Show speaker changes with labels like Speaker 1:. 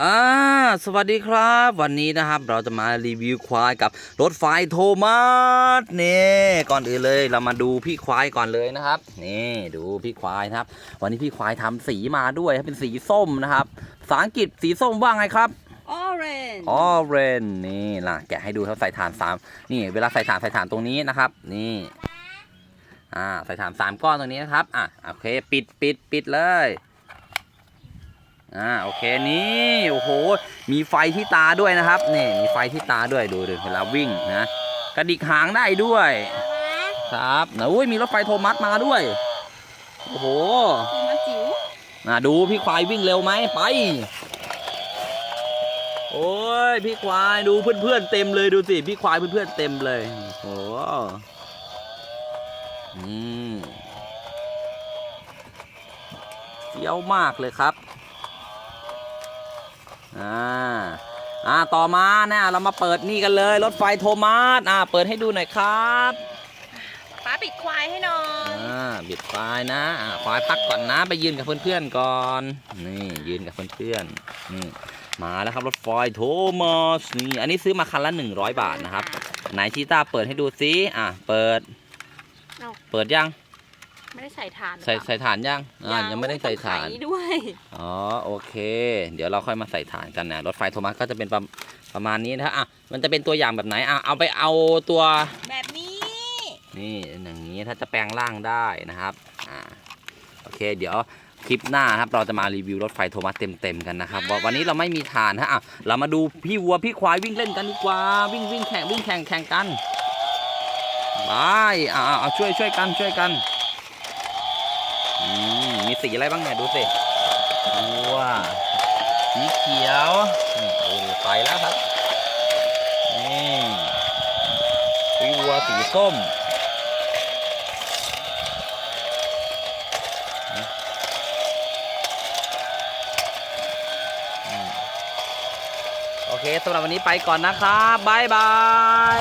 Speaker 1: อ่าสวัสดีครับ วันนี้นะครับเราจะมารีวิวควายกับรถไฟโทมัสนี่ก่อนอื่นเลยเรามาดูพี่ควายก่อนเลยนะครับ นี่ดูพี่ควายนะครับ วันนี้พี่ควายทำสีมาด้วยเป็นสีส้มนะครับภาษาอังกฤษสีส้มว่าไงครับ
Speaker 2: orange
Speaker 1: ออเรนนี่ล่ะแกะให้ดูครับใส่ฐานสามนี่เวลาใส่ฐานใส่ฐานตรงนี้นะครับ นี่อ่าใส่ฐานสามก้อนตรงนี้นะครับอะโอเค ปิดปิดปิดเลย อ่าโอเคนี่โอ้โห มีไฟที่ตาด้วยนะครับนี่มีไฟที่ตาด้วยดูดูเวลาวิ่งนะกระดิกหางได้ด้วย ครับนะอุ้ยมีรถไฟโทมัสมาด้วย โอ้โห
Speaker 2: คือมาจิ๋ว
Speaker 1: อะดูพี่ควายวิ่งเร็วไหมไป โอ้ยพี่ควายดูเพื่อนๆเต็มเลยดูสิพี่ควายเพื่อนๆเต็มเลยโอ้โหอืมเฟี้ยวมากเลยครับ อ่าอ่าต่อมาเนี่ยเรามาเปิดนี่กันเลย รถไฟโทมัสอ่าเปิดให้ดูหน่อยครับ
Speaker 2: ป้าปิดควายให้หน่อย
Speaker 1: อ่าบิดควายนะอ่าควายพักก่อนนะ ไปยืนกับเพื่อนๆก่อนนี่ยืนกับเพื่อนๆนี่มาแล้วครับรถไฟโทมัสนี่อันนี้ซื้อมาคันละ 100 บาทนะครับไหนชีต้าเปิดให้ดูซิอะเปิด
Speaker 2: เอ้า
Speaker 1: เปิดยัง
Speaker 2: ไม่ได้ใส่ทาน
Speaker 1: ใส่ใส่ฐานยังอ่ายังไม่ได้ใส่ฐาน
Speaker 2: ต้องไขด้วย
Speaker 1: อ๋อโอเค เดี๋ยวเราค่อยมาใส่ฐานกันนะรถไฟโทมัสก็จะเป็นประประมาณนี้นะครับอะมันจะเป็นตัวอย่างแบบไหนอะเอาไปเอาตัว
Speaker 2: แบบนี้
Speaker 1: นี่อย่างนี้ถ้าจะแปลงร่างได้นะครับอ่าโอเค เดี๋ยวคลิปหน้านะครับเราจะมารีวิวรถไฟโทมัสเต็มๆกันนะครับว่าวันนี้เราไม่มีฐานฮะอะเรามาดูพี่วัวพี่ควายวิ่งเล่นกันดีกว่าวิ่งวิ่งแข่งวิ่งแข่งแข่งกันไปอ่าเอาช่วยช่วยกันช่วยกันอื มีสีอะไรบ้างเนี่ยดูสิวัวสีเขียวนี่โอ้ไปแล้วครับนี่พี่วัวสีส้มโอเคสำหรับวันนี้ไปก่อนนะครับ บ๊ายบาย